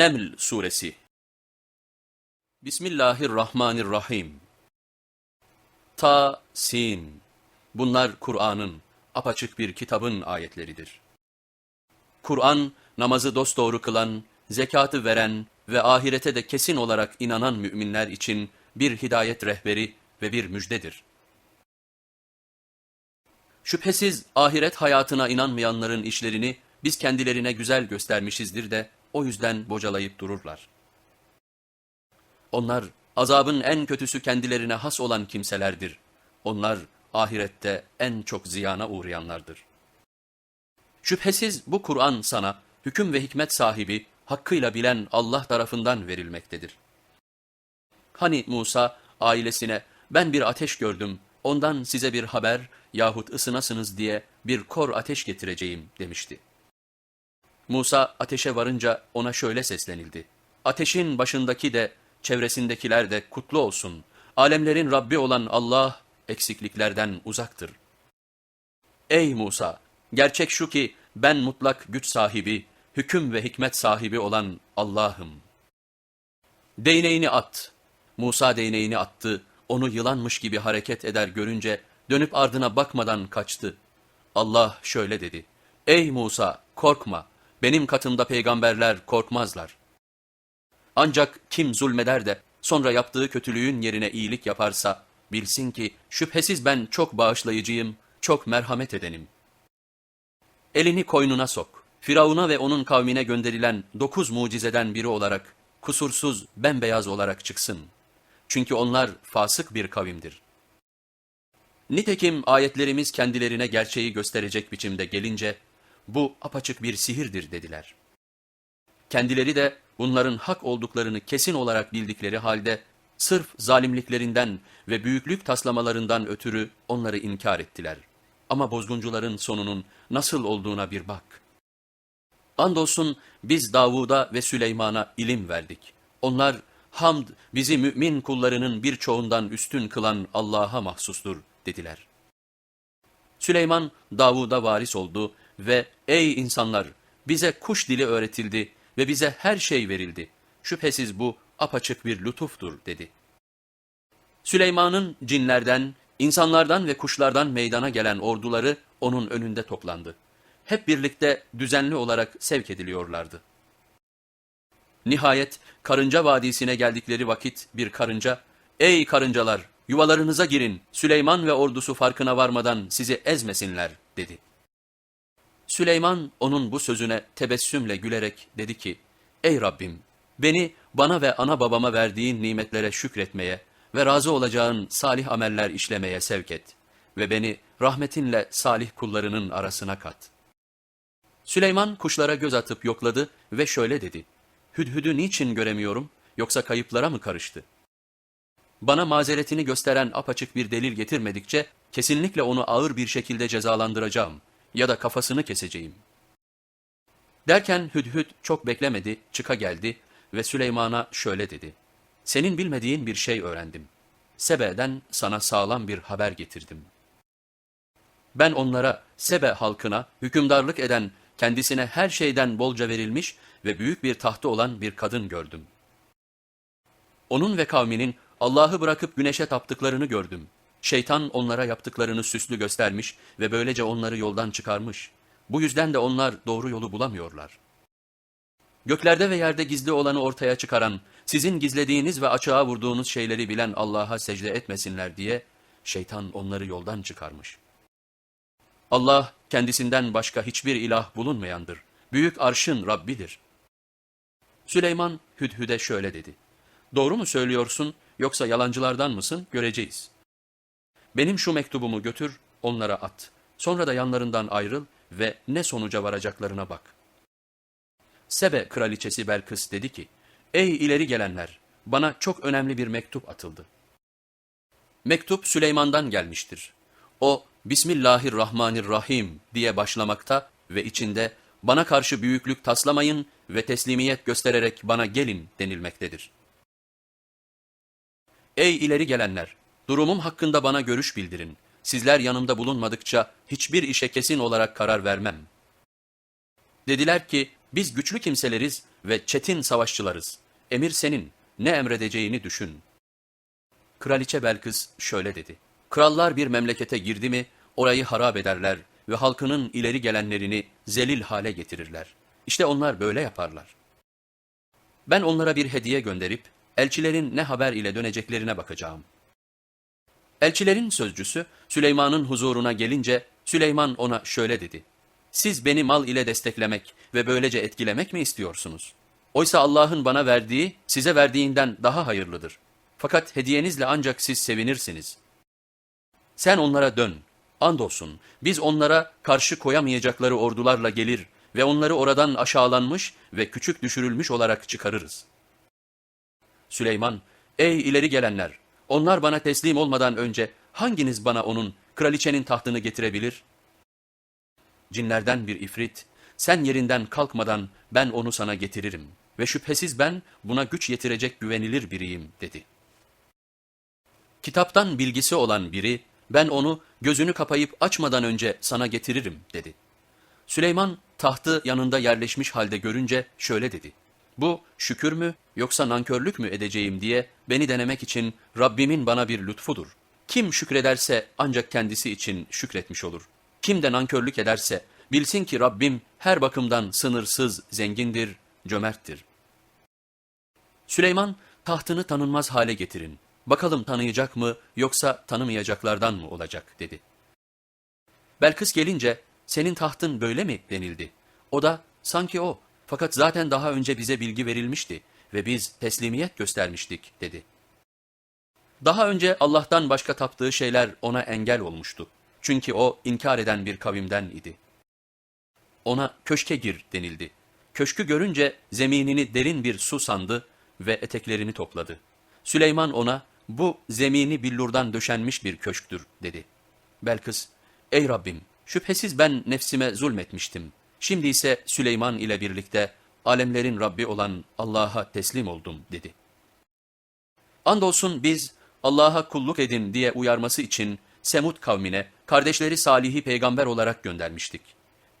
Neml Suresi Bismillahirrahmanirrahim Ta, Sin Bunlar Kur'an'ın, apaçık bir kitabın ayetleridir. Kur'an, namazı dosdoğru kılan, zekatı veren ve ahirete de kesin olarak inanan müminler için bir hidayet rehberi ve bir müjdedir. Şüphesiz ahiret hayatına inanmayanların işlerini biz kendilerine güzel göstermişizdir de o yüzden bocalayıp dururlar. Onlar azabın en kötüsü kendilerine has olan kimselerdir. Onlar ahirette en çok ziyana uğrayanlardır. Şüphesiz bu Kur'an sana hüküm ve hikmet sahibi, hakkıyla bilen Allah tarafından verilmektedir. Hani Musa ailesine ben bir ateş gördüm, ondan size bir haber yahut ısınasınız diye bir kor ateş getireceğim demişti. Musa ateşe varınca ona şöyle seslenildi. Ateşin başındaki de çevresindekiler de kutlu olsun. Alemlerin Rabbi olan Allah eksikliklerden uzaktır. Ey Musa! Gerçek şu ki ben mutlak güç sahibi, hüküm ve hikmet sahibi olan Allah'ım. Değneğini at. Musa değneğini attı, onu yılanmış gibi hareket eder görünce dönüp ardına bakmadan kaçtı. Allah şöyle dedi, Ey Musa korkma, benim katımda peygamberler korkmazlar. Ancak kim zulmeder de sonra yaptığı kötülüğün yerine iyilik yaparsa, bilsin ki şüphesiz ben çok bağışlayıcıyım, çok merhamet edenim. Elini koynuna sok. Firavun'a ve onun kavmine gönderilen dokuz mucizeden biri olarak, kusursuz, bembeyaz olarak çıksın. Çünkü onlar fasık bir kavimdir. Nitekim ayetlerimiz kendilerine gerçeği gösterecek biçimde gelince, bu apaçık bir sihirdir dediler. Kendileri de bunların hak olduklarını kesin olarak bildikleri halde, sırf zalimliklerinden ve büyüklük taslamalarından ötürü onları inkar ettiler. Ama bozguncuların sonunun nasıl olduğuna bir bak. Andolsun biz Davud'a ve Süleyman'a ilim verdik. Onlar hamd bizi mümin kullarının birçoğundan üstün kılan Allah'a mahsustur dediler. Süleyman Davud'a varis oldu ve ey insanlar bize kuş dili öğretildi ve bize her şey verildi. Şüphesiz bu apaçık bir lütuftur dedi. Süleyman'ın cinlerden, insanlardan ve kuşlardan meydana gelen orduları onun önünde toplandı. Hep birlikte düzenli olarak sevk ediliyorlardı. Nihayet karınca vadisine geldikleri vakit bir karınca, ''Ey karıncalar, yuvalarınıza girin, Süleyman ve ordusu farkına varmadan sizi ezmesinler.'' dedi. Süleyman onun bu sözüne tebessümle gülerek dedi ki, Ey Rabbim! Beni bana ve ana babama verdiğin nimetlere şükretmeye ve razı olacağın salih ameller işlemeye sevk et ve beni rahmetinle salih kullarının arasına kat. Süleyman kuşlara göz atıp yokladı ve şöyle dedi, Hüdhüdü niçin göremiyorum yoksa kayıplara mı karıştı? Bana mazeretini gösteren apaçık bir delil getirmedikçe kesinlikle onu ağır bir şekilde cezalandıracağım.'' Ya da kafasını keseceğim. Derken Hüdhüd çok beklemedi, çıka geldi ve Süleyman'a şöyle dedi. Senin bilmediğin bir şey öğrendim. Sebe'den sana sağlam bir haber getirdim. Ben onlara, Sebe halkına hükümdarlık eden, kendisine her şeyden bolca verilmiş ve büyük bir tahtı olan bir kadın gördüm. Onun ve kavminin Allah'ı bırakıp güneşe taptıklarını gördüm. Şeytan onlara yaptıklarını süslü göstermiş ve böylece onları yoldan çıkarmış. Bu yüzden de onlar doğru yolu bulamıyorlar. Göklerde ve yerde gizli olanı ortaya çıkaran, sizin gizlediğiniz ve açığa vurduğunuz şeyleri bilen Allah'a secde etmesinler diye şeytan onları yoldan çıkarmış. Allah kendisinden başka hiçbir ilah bulunmayandır. Büyük arşın Rabbidir. Süleyman Hüdhüd'e şöyle dedi. Doğru mu söylüyorsun yoksa yalancılardan mısın göreceğiz.'' Benim şu mektubumu götür, onlara at. Sonra da yanlarından ayrıl ve ne sonuca varacaklarına bak. Sebe kraliçesi Belkıs dedi ki, Ey ileri gelenler, bana çok önemli bir mektup atıldı. Mektup Süleyman'dan gelmiştir. O, Bismillahirrahmanirrahim diye başlamakta ve içinde bana karşı büyüklük taslamayın ve teslimiyet göstererek bana gelin denilmektedir. Ey ileri gelenler! Durumum hakkında bana görüş bildirin. Sizler yanımda bulunmadıkça hiçbir işe kesin olarak karar vermem. Dediler ki, Biz güçlü kimseleriz ve çetin savaşçılarız. Emir senin, ne emredeceğini düşün. Kraliçe Belkıs şöyle dedi. Krallar bir memlekete girdi mi orayı harap ederler ve halkının ileri gelenlerini zelil hale getirirler. İşte onlar böyle yaparlar. Ben onlara bir hediye gönderip elçilerin ne haber ile döneceklerine bakacağım. Elçilerin sözcüsü Süleyman'ın huzuruna gelince Süleyman ona şöyle dedi. Siz beni mal ile desteklemek ve böylece etkilemek mi istiyorsunuz? Oysa Allah'ın bana verdiği size verdiğinden daha hayırlıdır. Fakat hediyenizle ancak siz sevinirsiniz. Sen onlara dön. Andolsun biz onlara karşı koyamayacakları ordularla gelir ve onları oradan aşağılanmış ve küçük düşürülmüş olarak çıkarırız. Süleyman, ey ileri gelenler, onlar bana teslim olmadan önce hanginiz bana onun, kraliçenin tahtını getirebilir? Cinlerden bir ifrit, sen yerinden kalkmadan ben onu sana getiririm ve şüphesiz ben buna güç yetirecek güvenilir biriyim dedi. Kitaptan bilgisi olan biri, ben onu gözünü kapayıp açmadan önce sana getiririm dedi. Süleyman tahtı yanında yerleşmiş halde görünce şöyle dedi. Bu şükür mü yoksa nankörlük mü edeceğim diye beni denemek için Rabbimin bana bir lütfudur. Kim şükrederse ancak kendisi için şükretmiş olur. Kim de nankörlük ederse bilsin ki Rabbim her bakımdan sınırsız, zengindir, cömerttir. Süleyman tahtını tanınmaz hale getirin. Bakalım tanıyacak mı yoksa tanımayacaklardan mı olacak dedi. Belkıs gelince senin tahtın böyle mi denildi. O da sanki o fakat zaten daha önce bize bilgi verilmişti ve biz teslimiyet göstermiştik dedi. Daha önce Allah'tan başka taptığı şeyler ona engel olmuştu. Çünkü o inkar eden bir kavimden idi. Ona köşke gir denildi. Köşkü görünce zeminini derin bir su sandı ve eteklerini topladı. Süleyman ona bu zemini billurdan döşenmiş bir köşktür dedi. Belkıs, ey Rabbim şüphesiz ben nefsime zulmetmiştim. Şimdi ise Süleyman ile birlikte alemlerin Rabbi olan Allah'a teslim oldum dedi. Andolsun biz Allah'a kulluk edin diye uyarması için Semud kavmine kardeşleri Salih'i peygamber olarak göndermiştik.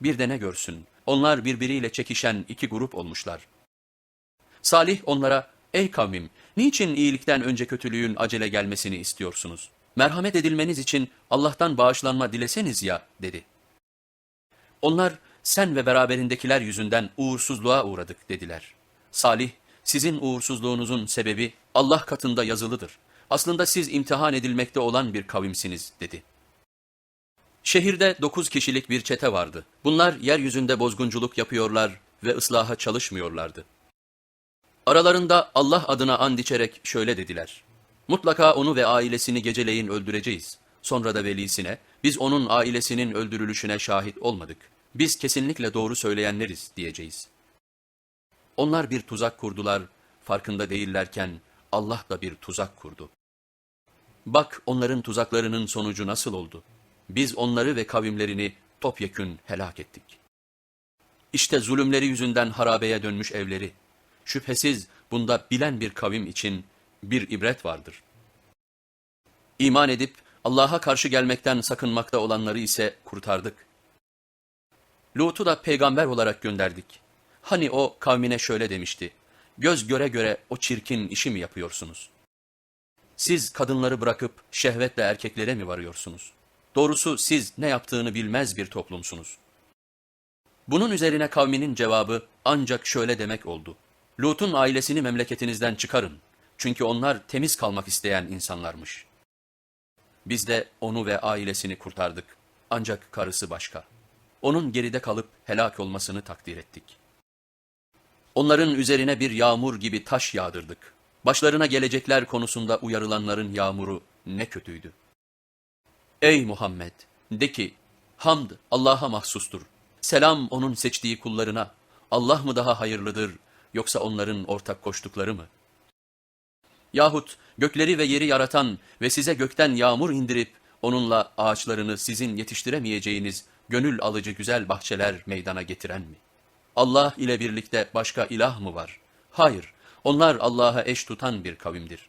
Bir de ne görsün, onlar birbiriyle çekişen iki grup olmuşlar. Salih onlara, ey kavmim, niçin iyilikten önce kötülüğün acele gelmesini istiyorsunuz? Merhamet edilmeniz için Allah'tan bağışlanma dileseniz ya, dedi. Onlar, sen ve beraberindekiler yüzünden uğursuzluğa uğradık dediler. Salih, sizin uğursuzluğunuzun sebebi Allah katında yazılıdır. Aslında siz imtihan edilmekte olan bir kavimsiniz dedi. Şehirde dokuz kişilik bir çete vardı. Bunlar yeryüzünde bozgunculuk yapıyorlar ve ıslaha çalışmıyorlardı. Aralarında Allah adına and içerek şöyle dediler. Mutlaka onu ve ailesini geceleyin öldüreceğiz. Sonra da velisine, biz onun ailesinin öldürülüşüne şahit olmadık. Biz kesinlikle doğru söyleyenleriz diyeceğiz. Onlar bir tuzak kurdular, farkında değillerken Allah da bir tuzak kurdu. Bak onların tuzaklarının sonucu nasıl oldu? Biz onları ve kavimlerini topyekün helak ettik. İşte zulümleri yüzünden harabeye dönmüş evleri. Şüphesiz bunda bilen bir kavim için bir ibret vardır. İman edip Allah'a karşı gelmekten sakınmakta olanları ise kurtardık. Lut'u da peygamber olarak gönderdik. Hani o kavmine şöyle demişti, göz göre göre o çirkin işi mi yapıyorsunuz? Siz kadınları bırakıp şehvetle erkeklere mi varıyorsunuz? Doğrusu siz ne yaptığını bilmez bir toplumsunuz. Bunun üzerine kavminin cevabı ancak şöyle demek oldu. Lut'un ailesini memleketinizden çıkarın. Çünkü onlar temiz kalmak isteyen insanlarmış. Biz de onu ve ailesini kurtardık. Ancak karısı başka. Onun geride kalıp helak olmasını takdir ettik. Onların üzerine bir yağmur gibi taş yağdırdık. Başlarına gelecekler konusunda uyarılanların yağmuru ne kötüydü. Ey Muhammed! De ki, hamd Allah'a mahsustur. Selam onun seçtiği kullarına. Allah mı daha hayırlıdır yoksa onların ortak koştukları mı? Yahut gökleri ve yeri yaratan ve size gökten yağmur indirip onunla ağaçlarını sizin yetiştiremeyeceğiniz gönül alıcı güzel bahçeler meydana getiren mi? Allah ile birlikte başka ilah mı var? Hayır, onlar Allah'a eş tutan bir kavimdir.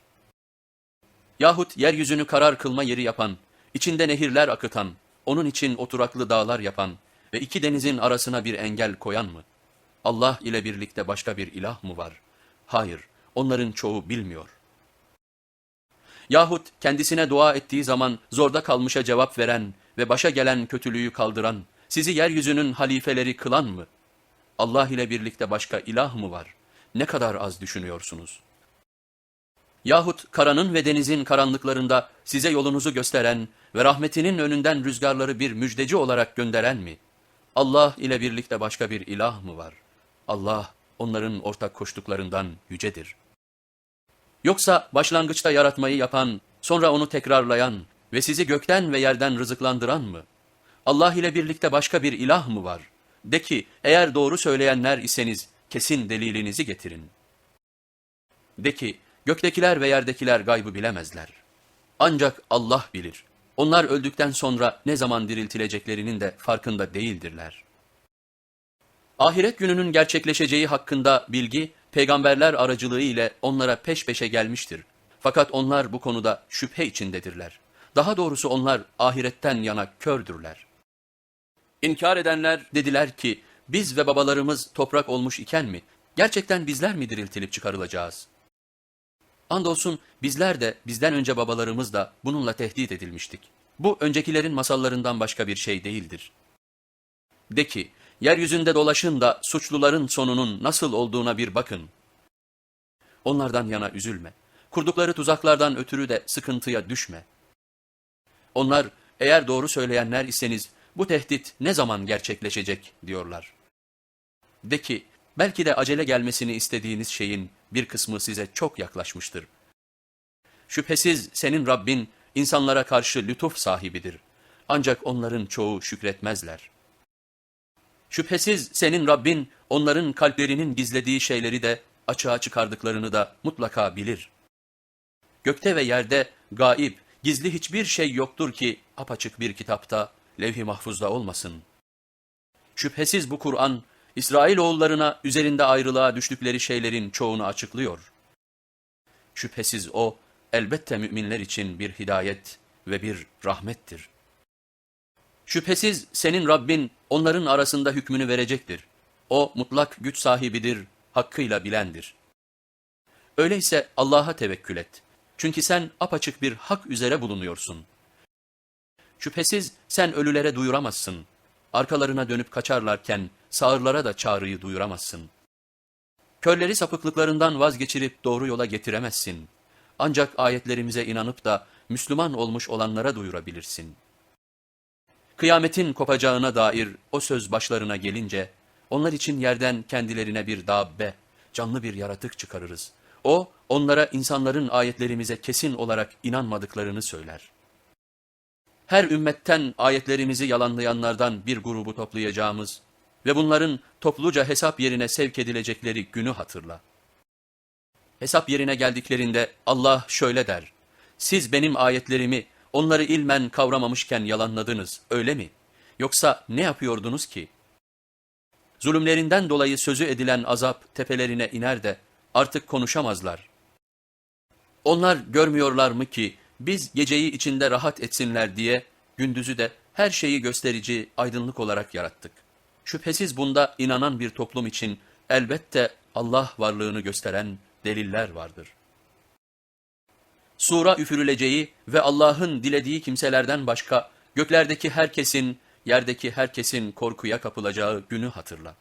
Yahut yeryüzünü karar kılma yeri yapan, içinde nehirler akıtan, onun için oturaklı dağlar yapan ve iki denizin arasına bir engel koyan mı? Allah ile birlikte başka bir ilah mı var? Hayır, onların çoğu bilmiyor. Yahut kendisine dua ettiği zaman zorda kalmışa cevap veren ve başa gelen kötülüğü kaldıran, sizi yeryüzünün halifeleri kılan mı? Allah ile birlikte başka ilah mı var? Ne kadar az düşünüyorsunuz. Yahut karanın ve denizin karanlıklarında size yolunuzu gösteren ve rahmetinin önünden rüzgarları bir müjdeci olarak gönderen mi? Allah ile birlikte başka bir ilah mı var? Allah onların ortak koştuklarından yücedir. Yoksa başlangıçta yaratmayı yapan, sonra onu tekrarlayan ve sizi gökten ve yerden rızıklandıran mı? Allah ile birlikte başka bir ilah mı var? De ki, eğer doğru söyleyenler iseniz kesin delilinizi getirin. De ki, göktekiler ve yerdekiler gaybı bilemezler. Ancak Allah bilir. Onlar öldükten sonra ne zaman diriltileceklerinin de farkında değildirler. Ahiret gününün gerçekleşeceği hakkında bilgi, peygamberler aracılığı ile onlara peş peşe gelmiştir. Fakat onlar bu konuda şüphe içindedirler. Daha doğrusu onlar ahiretten yana kördürler. İnkar edenler dediler ki, biz ve babalarımız toprak olmuş iken mi, gerçekten bizler mi diriltilip çıkarılacağız? Andolsun bizler de bizden önce babalarımız da bununla tehdit edilmiştik. Bu öncekilerin masallarından başka bir şey değildir. De ki, yeryüzünde dolaşın da suçluların sonunun nasıl olduğuna bir bakın. Onlardan yana üzülme. Kurdukları tuzaklardan ötürü de sıkıntıya düşme. Onlar eğer doğru söyleyenler iseniz bu tehdit ne zaman gerçekleşecek diyorlar. De ki belki de acele gelmesini istediğiniz şeyin bir kısmı size çok yaklaşmıştır. Şüphesiz senin Rabbin insanlara karşı lütuf sahibidir. Ancak onların çoğu şükretmezler. Şüphesiz senin Rabbin onların kalplerinin gizlediği şeyleri de açığa çıkardıklarını da mutlaka bilir. Gökte ve yerde gaip, gizli hiçbir şey yoktur ki apaçık bir kitapta, levh-i mahfuzda olmasın. Şüphesiz bu Kur'an, İsrailoğullarına üzerinde ayrılığa düştükleri şeylerin çoğunu açıklıyor. Şüphesiz o, elbette müminler için bir hidayet ve bir rahmettir. Şüphesiz senin Rabbin onların arasında hükmünü verecektir. O mutlak güç sahibidir, hakkıyla bilendir. Öyleyse Allah'a tevekkül et. Çünkü sen apaçık bir hak üzere bulunuyorsun. Şüphesiz sen ölülere duyuramazsın. Arkalarına dönüp kaçarlarken sağırlara da çağrıyı duyuramazsın. Körleri sapıklıklarından vazgeçirip doğru yola getiremezsin. Ancak ayetlerimize inanıp da Müslüman olmuş olanlara duyurabilirsin. Kıyametin kopacağına dair o söz başlarına gelince, onlar için yerden kendilerine bir dabbe, canlı bir yaratık çıkarırız. O, onlara insanların ayetlerimize kesin olarak inanmadıklarını söyler. Her ümmetten ayetlerimizi yalanlayanlardan bir grubu toplayacağımız ve bunların topluca hesap yerine sevk edilecekleri günü hatırla. Hesap yerine geldiklerinde Allah şöyle der, siz benim ayetlerimi onları ilmen kavramamışken yalanladınız, öyle mi? Yoksa ne yapıyordunuz ki? Zulümlerinden dolayı sözü edilen azap tepelerine iner de artık konuşamazlar. Onlar görmüyorlar mı ki biz geceyi içinde rahat etsinler diye gündüzü de her şeyi gösterici aydınlık olarak yarattık. Şüphesiz bunda inanan bir toplum için elbette Allah varlığını gösteren deliller vardır. Sura üfürüleceği ve Allah'ın dilediği kimselerden başka göklerdeki herkesin, yerdeki herkesin korkuya kapılacağı günü hatırla.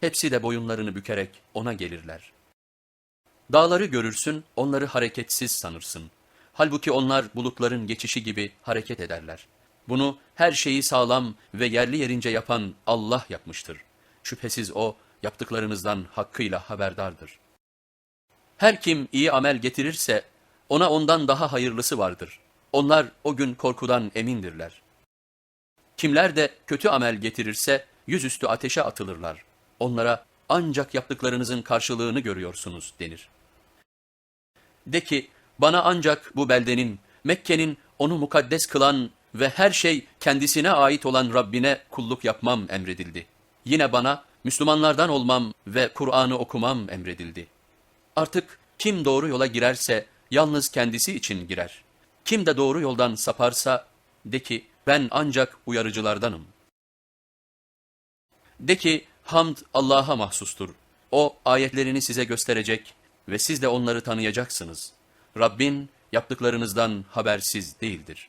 Hepsi de boyunlarını bükerek ona gelirler. Dağları görürsün, onları hareketsiz sanırsın. Halbuki onlar bulutların geçişi gibi hareket ederler. Bunu her şeyi sağlam ve yerli yerince yapan Allah yapmıştır. Şüphesiz O, yaptıklarınızdan hakkıyla haberdardır. Her kim iyi amel getirirse, ona ondan daha hayırlısı vardır. Onlar o gün korkudan emindirler. Kimler de kötü amel getirirse, yüzüstü ateşe atılırlar. Onlara ancak yaptıklarınızın karşılığını görüyorsunuz denir. De ki, bana ancak bu beldenin, Mekke'nin onu mukaddes kılan ve her şey kendisine ait olan Rabbine kulluk yapmam emredildi. Yine bana Müslümanlardan olmam ve Kur'an'ı okumam emredildi. Artık kim doğru yola girerse yalnız kendisi için girer. Kim de doğru yoldan saparsa de ki ben ancak uyarıcılardanım. De ki Hamd Allah'a mahsustur. O ayetlerini size gösterecek ve siz de onları tanıyacaksınız. Rabbin yaptıklarınızdan habersiz değildir.